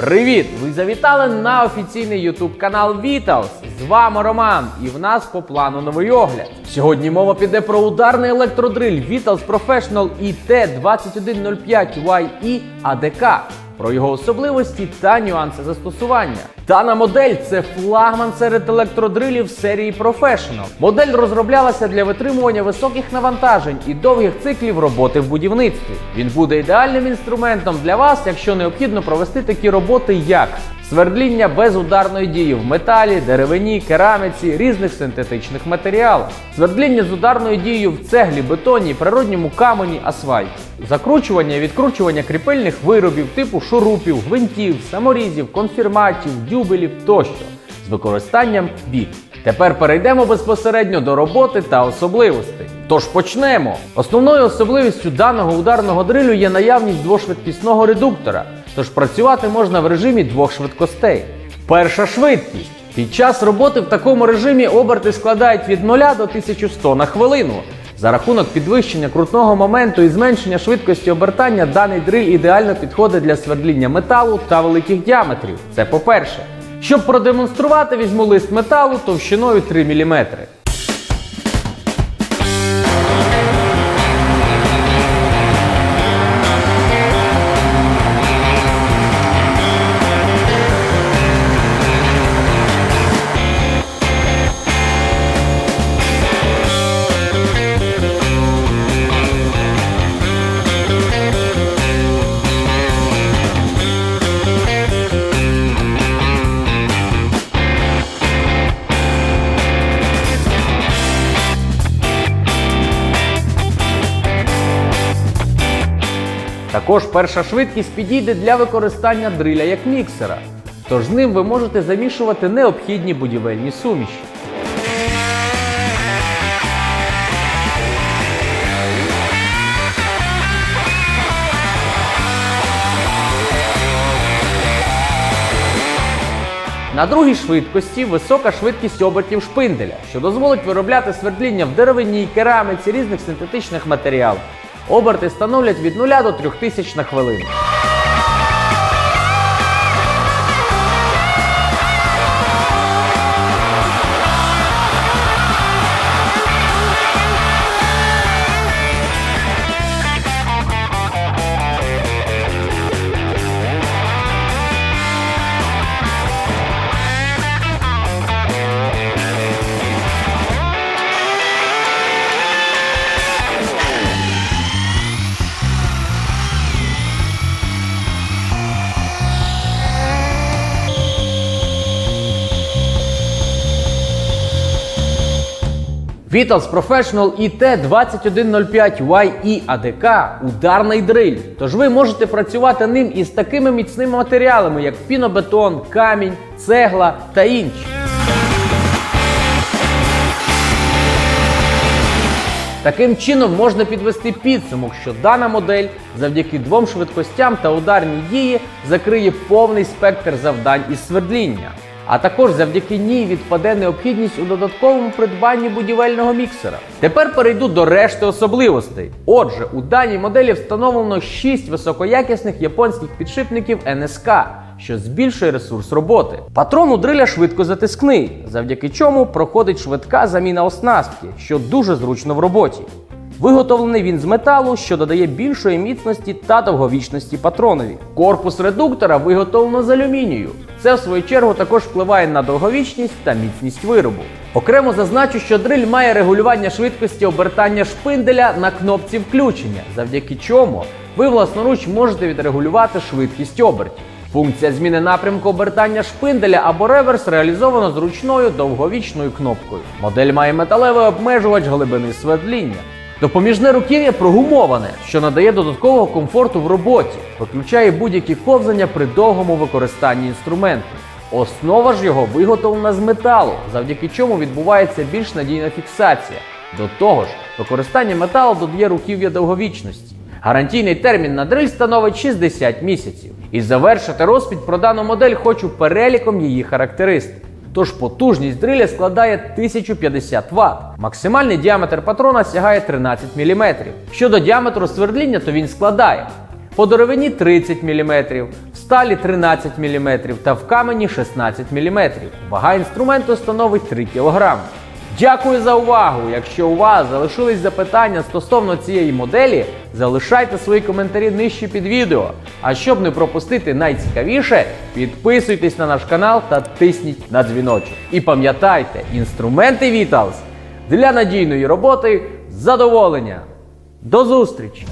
Привіт! Ви завітали на офіційний YouTube канал Vitals. З вами Роман, і в нас по плану новий огляд. Сьогодні мова піде про ударний електродриль Vitals Professional IT2105YE ADK. Про його особливості та нюанси застосування. Дана модель це флагман серед електродрилів серії Professional. Модель розроблялася для витримування високих навантажень і довгих циклів роботи в будівництві. Він буде ідеальним інструментом для вас, якщо необхідно провести такі роботи, як свердління без ударної дії в металі, деревині, кераміці, різних синтетичних матеріалах, свердління з ударною дією в цеглі, бетоні, природньому камені, асфальті, закручування і відкручування кріпильних виробів типу шурупів, гвинтів, саморізів, конфірматів, дюбелів тощо з використанням біт. Тепер перейдемо безпосередньо до роботи та особливостей. Тож почнемо. Основною особливістю даного ударного дрилю є наявність двошвидкісного редуктора, тож працювати можна в режимі двох швидкостей. Перша швидкість. Під час роботи в такому режимі оберти складають від 0 до 1100 на хвилину. За рахунок підвищення крутного моменту і зменшення швидкості обертання даний дриль ідеально підходить для свердління металу та великих діаметрів. Це по-перше. Щоб продемонструвати, візьму лист металу товщиною 3 мм. Також перша швидкість підійде для використання дриля як міксера. Тож з ним ви можете замішувати необхідні будівельні суміші. На другій швидкості висока швидкість обертів шпинделя, що дозволить виробляти свердління в деревині, кераміці, різних синтетичних матеріалах. Оберти становлять від 0 до 3000 на хвилину. Vitals Professional IT2105YE ADK – ударний дриль. Тож ви можете працювати ним із такими міцними матеріалами, як пінобетон, камінь, цегла та інші. Таким чином можна підвести підсумок, що дана модель завдяки двом швидкостям та ударній дії закриє повний спектр завдань із свердління. А також завдяки ній відпаде необхідність у додатковому придбанні будівельного міксера. Тепер перейду до решти особливостей. Отже, у даній моделі встановлено 6 високоякісних японських підшипників НСК, що збільшує ресурс роботи. Патрон у дриля швидко затискний, завдяки чому проходить швидка заміна оснастки, що дуже зручно в роботі. Виготовлений він з металу, що додає більшої міцності та довговічності патронові. Корпус редуктора виготовлено з алюмінію. Це, в свою чергу, також впливає на довговічність та міцність виробу. Окремо зазначу, що дриль має регулювання швидкості обертання шпинделя на кнопці включення, завдяки чому ви власноруч можете відрегулювати швидкість обертів. Функція зміни напрямку обертання шпинделя або реверс реалізовано зручною довговічною кнопкою. Модель має металевий обмежувач глибини свердління. Допоміжне руків'я прогумоване, що надає додаткового комфорту в роботі, виключає будь-які ковзання при довгому використанні інструменту. Основа ж його виготовлена з металу, завдяки чому відбувається більш надійна фіксація. До того ж, використання металу додає руків'я довговічності. Гарантійний термін на дриль становить 60 місяців. І завершити розпід про дану модель хочу переліком її характеристик. Тож потужність дриля складає 1050 Вт. Максимальний діаметр патрона сягає 13 мм. Щодо діаметру свердління, то він складає по деревині 30 мм, в сталі 13 мм та в камені 16 мм. Вага інструменту становить 3 кг. Дякую за увагу! Якщо у вас залишились запитання стосовно цієї моделі, залишайте свої коментарі нижче під відео. А щоб не пропустити найцікавіше, підписуйтесь на наш канал та тисніть на дзвіночок. І пам'ятайте, інструменти Vitals для надійної роботи задоволення. До зустрічі!